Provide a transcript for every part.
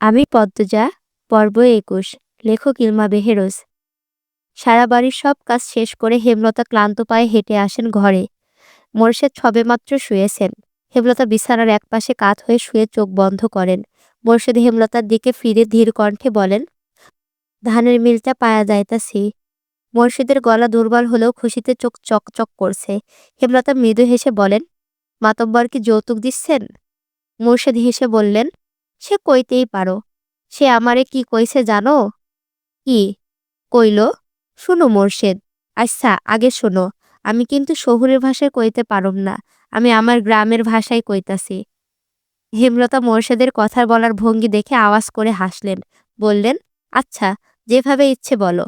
আমি পদ্মজা, পর্ব একুশ, লেখক ইলমা বেহেরোজ। সারা বাড়ির সব কাজ শেষ করে হেমলতা ক্লান্ত পায়ে হেঁটে আসেন ঘরে। মোর্শেদ সবেমাত্র শুয়েছেন। হেমলতা বিছানার একপাশে কাত হয়ে শুয়ে চোখ বন্ধ করেন। মোর্শেদ হেমলতার দিকে ফিরে ধীর কণ্ঠে বলেন, ধানের মিলটা পায়া যাইতাছি। মোর্শেদের গলা দুর্বল হলেও খুশিতে চোখ চকচক করছে হেমলতা মৃদু হেসে বলেন, মাতব্বর কি যৌতুক দিচ্ছেন মোর্শেদ হেসে বললেন সে কইতেই পারো। সে আমারে কি কইছে জানো? কি? কইল, শুনো মোর্শেদ আচ্ছা আগে শোনো। আমি কিন্তু শহুরের ভাষায় কইতে পারম না। আমি আমার গ্রামের ভাষায় কইতাছি। হেমলতা মোর্শেদের কথা বলার ভঙ্গি দেখে আওয়াজ করে হাসলেন। বললেন আচ্ছা যেভাবে ইচ্ছে বলো।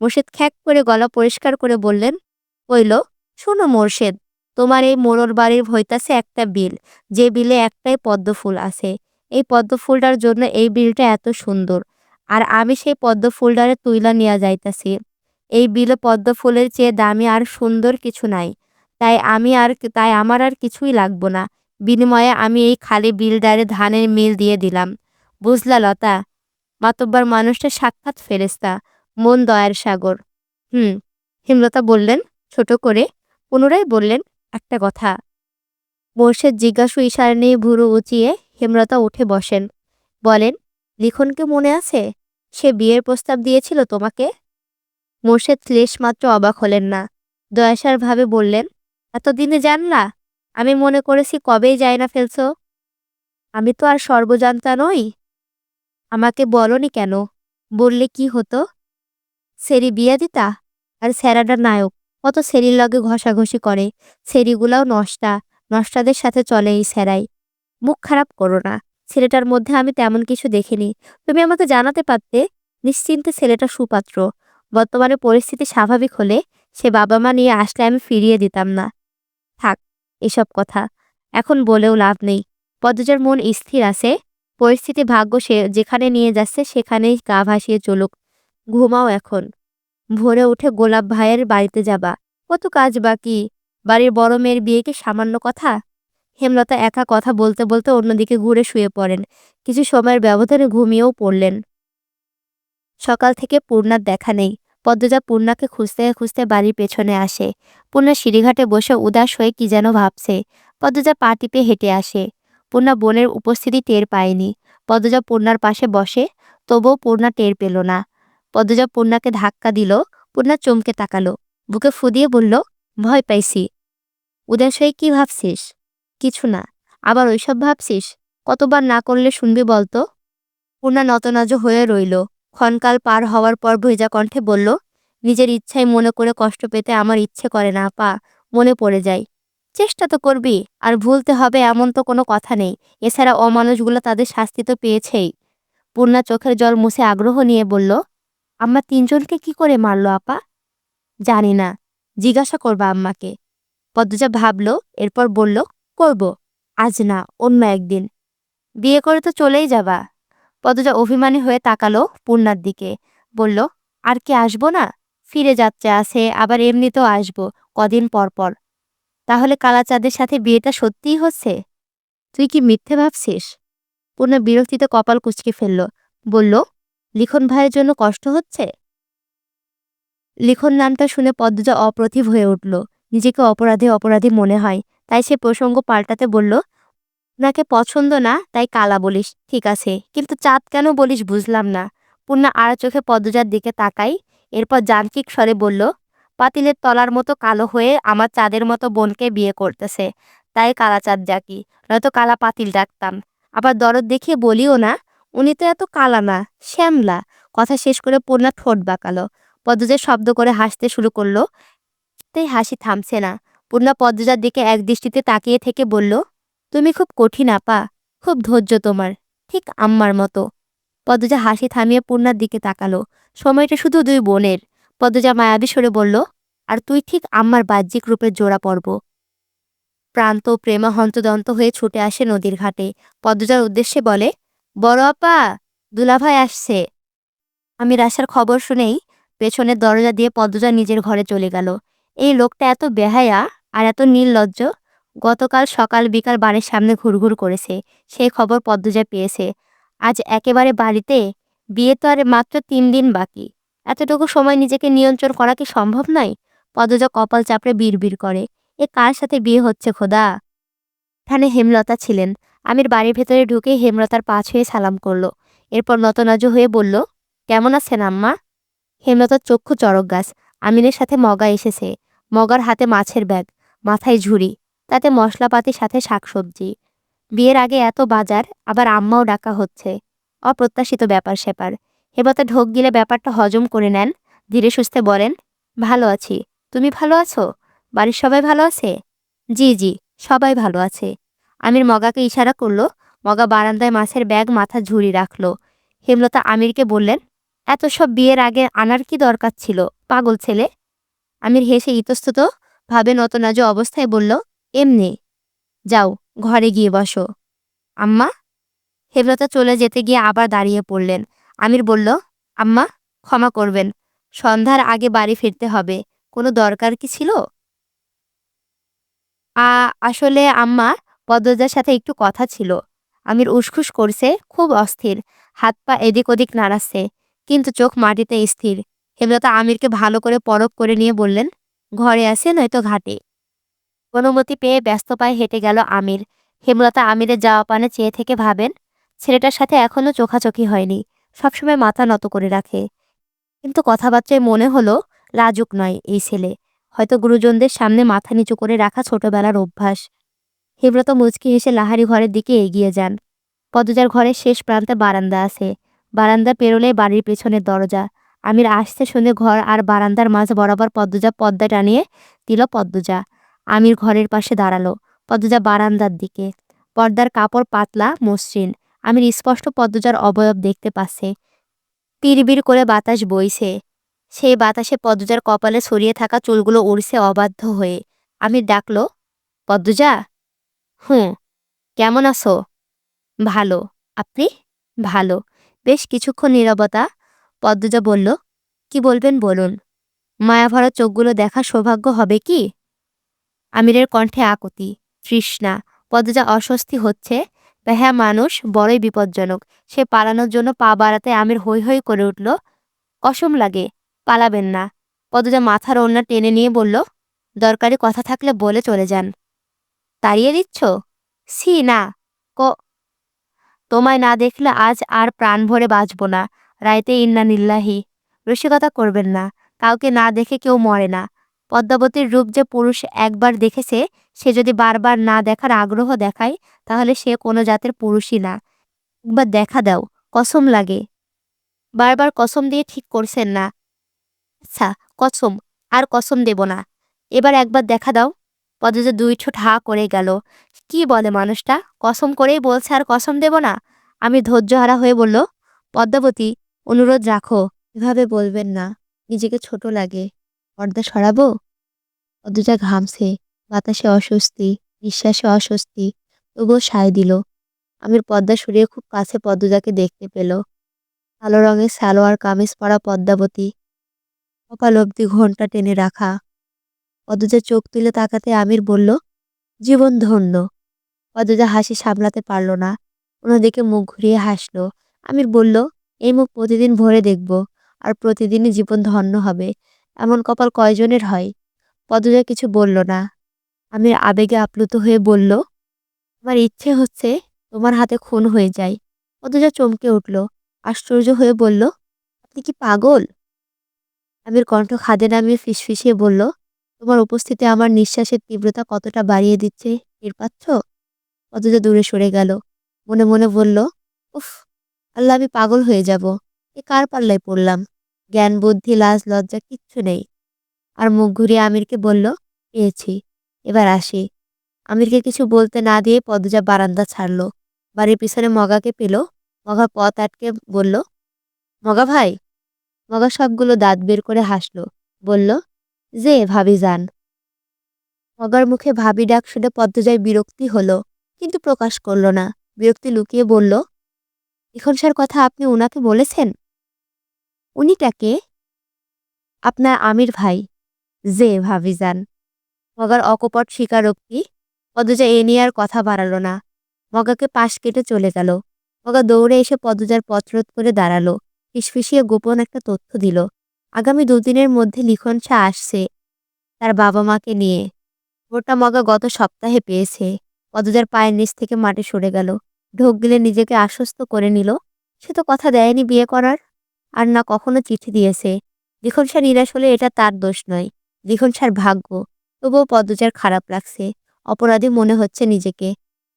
মোর্শেদ খ্যাক করে গলা পরিষ্কার করে বললেন, কইল, শোনো মোর্শেদ, তোমার এই মোড়র বাড়ির হইতাছে একটা বিল। যে বিলে একটাই পদ্ম ফুল আছে। এই পদ্ম ফুলটার জন্য এই বিলটা এত সুন্দর। আর আমি সেই পদ্ম ফুলটারে তুইলা নিয়ে যাইতাছি। এই বিলে পদ্ম ফুলের চেয়ে দামি আর সুন্দর কিছু নাই। তাই আমি আর তাই আমার আর কিছুই লাগবো না। বিনিময়ে আমি এই খালি বিলডারে ধানের মিল দিয়ে দিলাম। বুঝলা লতা? মাতব্বার মানুষটা সাক্ষাৎ ফেরেস্তা মন দয়ার সাগর। হুম, হিমলতা বললেন, ছোট করে পুনরায় বললেন একটা কথা। মোর্শেদ জিজ্ঞাসু ইশারা নিয়ে ভুরু উঁচিয়ে হেমলতা উঠে বসেন। বলেন লিখনকে মনে আছে? সে বিয়ের প্রস্তাব দিয়েছিল তোমাকে? মোর্শেদ মাত্র অবাক হলেন না। দয়াসার ভাবে বললেন, এতদিনে জানলা? আমি মনে করেছি কবেই যায় না ফেলছ। আমি তো আর সর্বজান্তা নই। আমাকে বলনি কেন? বললে কি হতো? সেরি বিয়া দিতা আর স্যারাডার নায়ক? কত সেরির লগে ঘষাঘষি করে। সেরিগুলাও নষ্টা। নষ্টাদের সাথে চলে এই স্যারাই। মুখ খারাপ করো না, ছেলেটার মধ্যে আমি তেমন কিছু দেখিনি। তুমি আমাকে জানাতে পারতে? নিশ্চিন্তে ছেলেটা সুপাত্র। বর্তমানে পরিস্থিতি স্বাভাবিক হলে সে বাবা মা নিয়ে আসলে আমি ফিরিয়ে দিতাম না। থাক, এসব কথা। এখন বলেও লাভ নেই। পদ্মজার মন স্থির আছে। পরিস্থিতি ভাগ্য সে যেখানে নিয়ে যাচ্ছে সেখানেই গা ভাসিয়ে চলুক। ঘুমাও এখন। ভোরে উঠে গোলাপ ভাইয়ের বাড়িতে যাবা। কত কাজ বাকি? বাড়ির বড় মেয়ের বিয়ে কি সামান্য কথা? হেমলতা একা কথা বলতে বলতে অন্যদিকে ঘুরে শুয়ে পড়েন। কিছু সময়ের ব্যবধানে ঘুমিয়েও পড়লেন। সকাল থেকে পূর্ণার দেখা নেই। পদ্মজা পূর্ণাকে খুঁজতে খুঁজতে বাড়ির পেছনে আসে। পূর্ণা সিঁড়িঘাটে বসে উদাস হয়ে কি যেন ভাবছে। পদ্মজা পা টিপে হেঁটে আসে। পূর্ণা বোনের উপস্থিতি টের পায়নি। পদ্মজা পূর্ণার পাশে বসে, তবুও পূর্ণা টের পেল না। পদ্মজা পূর্ণাকে ধাক্কা দিল। পূর্ণা চমকে তাকালো। বুকে ফুদিয়ে বলল ভয় পাইছি। উদাস হয়ে কি ভাবছিস? কিছু না, আবার ওইসব ভাবছিস? কতবার না করলে শুনবি বলতো? পূর্ণা নতনাজ হয়ে রইল। ক্ষণকাল পার হওয়ার পর ভেজা কণ্ঠে বলল, নিজের ইচ্ছায় মনে করে কষ্ট পেতে আমার ইচ্ছে করে না, পা, মনে পড়ে যায়। চেষ্টা তো করবি, আর ভুলতে হবে এমন তো কোনো কথা নেই। এছাড়া অমানুষগুলো তাদের শাস্তি তো পেয়েছেই। পূর্ণা চোখের জল মুছে আগ্রহ নিয়ে বলল, আমরা তিনজনকে কি করে মারলো, আপা? জানি না। জিজ্ঞাসা করবা আম্মাকে। পদ্মজা ভাবল, এরপর বলল, করব, আজ না, অন্য একদিন। বিয়ে করে তো চলেই যাবা। পদ্মজা অভিমানী হয়ে তাকালো পূর্ণার দিকে, বলল, আর কি আসব না? ফিরে যাচ্ছে আছে, আবার এমনিতেও আসব, কদিন পর পর। তাহলে কালাচাঁদের সাথে বিয়েটা সত্যিই হচ্ছে? তুই কি মিথ্যে ভাবছিস? পূর্ণা বিরক্তিতে কপাল কুচকে ফেলল, বলল, লিখন ভাইয়ের জন্য কষ্ট হচ্ছে? লিখন নামটা শুনে পদ্মজা অপ্রতিভ হয়ে উঠল। নিজেকে অপরাধী অপরাধী মনে হয়। তাই সে প্রসঙ্গ পাল্টাতে বলল, ওনাকে পছন্দ না, তাই কালা বলিস। ঠিক আছে, কিন্তু চাঁদ কেন বলিস বুঝলাম না। পূর্ণা আর চোখে পদ্মজার দিকে তাকাই এরপর যান্ত্রিক স্বরে বলল, পাতিলের তলার মতো কালো হয়ে আমার চাঁদের মতো বোনকে বিয়ে করতেছে। তাই কালা চাঁদ ডাকি নয়তো কালা পাতিল ডাকতাম। আবার দরদ দেখিয়ে বলিও না, উনি তো এত কালা না, শ্যামলা। কথা শেষ করে পূর্ণা ঠোঁট বাঁকালো। পদ্মজা শব্দ করে হাসতে শুরু করল। তাই হাসি থামছে না। পূর্ণা পদ্মজার দিকে এক দৃষ্টিতে তাকিয়ে থেকে বলল, তুমি খুব কঠিন আপা, খুব ধৈর্য তোমার, ঠিক আম্মার মতো। পদ্মজা হাসি থামিয়ে পূর্ণার দিকে তাকালো। সময়টা শুধু দুই বোনের। পদ্মজা মায়াবী সরে বলল, আর তুই ঠিক আম্মার বাহ্যিক রূপের জোড়া পর্ব। প্রান্ত প্রেমা হন্তদন্ত হয়ে ছুটে আসে নদীর ঘাটে। পদ্মজার উদ্দেশ্যে বলে, বড় আপা, দুলাভাই আসছে। আমি রাশার খবর শুনেই পেছনের দরজা দিয়ে পদ্মজা নিজের ঘরে চলে গেল। এই লোকটা এত বেহায়া আর এত নির্লজ্জ। গতকাল সকাল বিকাল বাড়ির সামনে ঘুরঘুর করেছে। সেই খবর পদ্মজা পেয়েছে। আজ একেবারে বাড়িতে। বিয়ে তো আর মাত্র তিন দিন বাকি। এতটুকু সময় নিজেকে নিয়ন্ত্রণ করা কি সম্ভব নয়? পদ্মজা কপাল চাপড়ে বিড়বিড় করে। এ কার সাথে বিয়ে হচ্ছে খোদা? এখানে হেমলতা ছিলেন। আমির বাড়ির ভেতরে ঢুকে হেমলতার পা ছুঁয়ে সালাম করল। এরপর নতনজ হয়ে বলল, কেমন আছেন আম্মা? হেমলতার চক্ষু চড়ক গাছ। আমিনের সাথে মগা এসেছে। মগার হাতে মাছের ব্যাগ, মাথায় ঝুড়ি, তাতে মশলাপাতির সাথে শাকসবজি। বিয়ের আগে এত বাজার, আবার আম্মাও ডাকা হচ্ছে। অপ্রত্যাশিত ব্যাপার স্যাপার। হেমলতা ঢোক গিলে ব্যাপারটা হজম করে নেন, ধীরে সুস্থে বলেন, ভালো আছি। তুমি ভালো আছো? বাড়ির সবাই ভালো আছে? জি জি, সবাই ভালো আছে। আমির মগাকে ইশারা করল। মগা বারান্দায় মাছের ব্যাগ, মাথা ঝুড়ি রাখল। হেমলতা আমিরকে বললেন এত সব বিয়ের আগে আনার কি দরকার ছিল, পাগল ছেলে? আমির হেসে ইতস্তত ভাবে নতনাজ অবস্থায় বলল, এমনি, যাও, ঘরে গিয়ে বসো। আম্মা? হেমলতা চলে যেতে গিয়ে আবার দাঁড়িয়ে পড়লেন। আমির বলল, আম্মা, ক্ষমা করবেন, সন্ধ্যার আগে বাড়ি ফিরতে হবে, কোনো দরকার কি ছিল? আ, আসলে আম্মা, পদ্মজার সাথে একটু কথা ছিল। আমির উসখুস করছে, খুব অস্থির, হাত পা এদিক ওদিক নাড়াচ্ছে কিন্তু চোখ মাটিতে স্থির। হেমলতা আমিরকে ভালো করে পরখ করে নিয়ে বললেন, ঘরে আসে নয়তো ঘাটে? অনুমতি পেয়ে ব্যস্ত পায়ে হেঁটে গেল আমির। হেমলতা আমিরের যাওয়া পানে চেয়ে থেকে ভাবেন, ছেলেটার সাথে এখনও চোখাচোখি হয়নি, সবসময় মাথা নত করে রাখে। কিন্তু কথাবার্তায় মনে হলো, লাজুক নয় এই ছেলে। হয়তো গুরুজনদের সামনে মাথা নিচু করে রাখা ছোটবেলার অভ্যাস। হেমলতা মুচকি হেসে লাহারি ঘরের দিকে এগিয়ে যান। পদজার ঘরের শেষ প্রান্তে বারান্দা আছে। বারান্দা পেরোলে বাড়ির পেছনের দরজা। আমির আসতে শুনে ঘর আর বারান্দার মাঝ বরাবর পদ্মজা পদ্মা টানিয়ে দিল পদ্মজা। আমির ঘরের পাশে দাঁড়াল, পদ্মজা বারান্দার দিকে। পর্দার কাপড় পাতলা, মসৃণ। আমির স্পষ্ট পদ্মজার অবয়ব দেখতে পাচ্ছে। পিড়বিড় করে বাতাস বইছে। সেই বাতাসে পদ্মজার কপালে ছড়িয়ে থাকা চুলগুলো উড়ছে অবাধ্য হয়ে। আমির ডাকলো, পদ্মজা? হুঁ কেমন আছো? ভালো। আপনি? ভালো। বেশ কিছুক্ষণ নীরবতা, পদ্মজা বলল, কি বলবেন বলুন। মায়াভরা চোখগুলো দেখা সৌভাগ্য হবে কি? আমিরের কণ্ঠে আকুতি, তৃষ্ণা, পদ্মজা অস্বস্তি হচ্ছে হ্যাঁ মানুষ বড়ই বিপজ্জনক। সে পালানোর জন্য পা বাড়াতে আমির হৈ হৈ করে উঠল কসম লাগে, পালাবেন না। পদ্মজা মাথার ওড়না টেনে নিয়ে বলল, দরকারি কথা থাকলে বলে চলে যান। তাড়িয়ে দিচ্ছ? সি না। ক তোমায় না দেখলে আজ আর প্রাণ ভরে বাঁচব না। রাইতে ইন্না নিল্লাহি রসিকতা করবেন না। কাউকে না দেখে কেউ মরে না। পদ্মাবতীর রূপ যে পুরুষ একবার দেখেছে, সে যদি বারবার না দেখার আগ্রহ দেখায়, তাহলে সে কোনো জাতের পুরুষই না। একবার দেখা দাও, কসম লাগে। বারবার কসম দিয়ে ঠিক করছেন না। আচ্ছা কসম, আর কসম দেব না। এবার একবার দেখা দাও। পদ্মজা দুই ঠোঁট হা করে গেল। কি বলে মানুষটা? কসম করেই বলছে আর কসম দেব না? আমি ধৈর্যহারা হয়ে বলল, পদ্মাবতী, অনুরোধ রাখো, এভাবে বলবেন না, নিজেকে ছোট লাগে। পর্দা সরাবো? পদ্মজা ঘামছে, বাতাসে অস্বস্তি, নিঃশ্বাসে অস্বস্তি, তবুও সায় দিল। আমির পদ্মা সরিয়ে খুব কাছে পদ্মজাকে দেখতে পেল। কালো রঙের সালোয়ার কামিজ পরা পদ্মাবতী, কপাল অব্দি ঘণ্টা টেনে রাখা। পদ্মজা চোখ তুলে তাকাতে আমির বলল, জীবন ধন্য। পদ্মজা হাসি সামলাতে পারল না। অন্যদিকে মুখ ঘুরিয়ে হাসলো। আমির বলল, এই মুখ প্রতিদিন ভরে দেখব, আর প্রতিদিনই জীবন ধন্য হবে। এমন কপাল কয়জনের হয়? পদ্মজা কিছু বলল না। আমির আবেগে আপ্লুত হয়ে বলল, আমার ইচ্ছে হচ্ছে তোমার হাতে খুন হয়ে যায় পদ্মজা চমকে উঠল, আশ্চর্য হয়ে বলল, আপনি কি পাগল? আমির কণ্ঠ খাদে নামিয়ে ফিসফিসিয়ে বলল তোমার উপস্থিতি আমার নিঃশ্বাসের তীব্রতা কতটা বাড়িয়ে দিচ্ছে, টের পাচ্ছ? পদ্মজা দূরে সরে গেল। মনে মনে বলল, উফ, আল্লাহ আমি পাগল হয়ে যাব। এ কার পাল্লায় পড়লাম? জ্ঞান, বুদ্ধি, লাজ, লজ্জা কিচ্ছু নেই। আর মুখ ঘুরিয়ে আমিরকে বলল, পেয়েছি। এবার আসি। আমিরকে কিছু বলতে না দিয়ে পদজা বারান্দা ছাড়ল। বাড়ির পিছনে মগাকে পেল। মগা পথ আটকে বলল, মগা ভাই? মগা সবগুলো দাঁত বের করে হাসলো। বলল যে ভাবি যান। মগার মুখে ভাবি ডাক শুনে পদ্মজায় বিরক্তি হলো, কিন্তু প্রকাশ করল না। বিরক্তি লুকিয়ে বলল, এখন স্যার কথা আপনি ওনাকে বলেছেন? উনিটাকে আপনার আমির ভাই, যে ভাবি যান। মগার অকপট স্বীকারোক্তি পদ্মজা এ নিয়ে আর কথা বাড়ালো না। মগাকে পাশ কেটে চলে গেল। মগা দৌড়ে এসে পদজার পথরোধ করে দাঁড়াল। ফিসফিসিয়ে গোপন একটা তথ্য দিল আগামী দুদিনের মধ্যে লিখন আসছে তার বাবা মাকে নিয়ে। ওটা মগা গত সপ্তাহে পেয়েছে। পদজার পায়ের নিচ থেকে মাটি সরে গেল। ঢোক গিলে নিজেকে আশ্বস্ত করে নিল। সে তো কথা দেয়নি বিয়ে করার। আর না কখনো চিঠি দিয়েছে। লিখন নিরাশ হলে এটা তার দোষ নয়। লিখন ভাগ্য। তবুও পদজার খারাপ লাগছে। অপরাধী মনে হচ্ছে নিজেকে।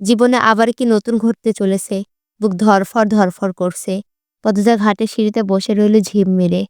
জীবনে আবার কি নতুন ঘটতে চলেছে? বুক ধরফর ধরফর করছে। পদজা ঘাটে সিঁড়িতে বসে রইল ঝিম মেরে।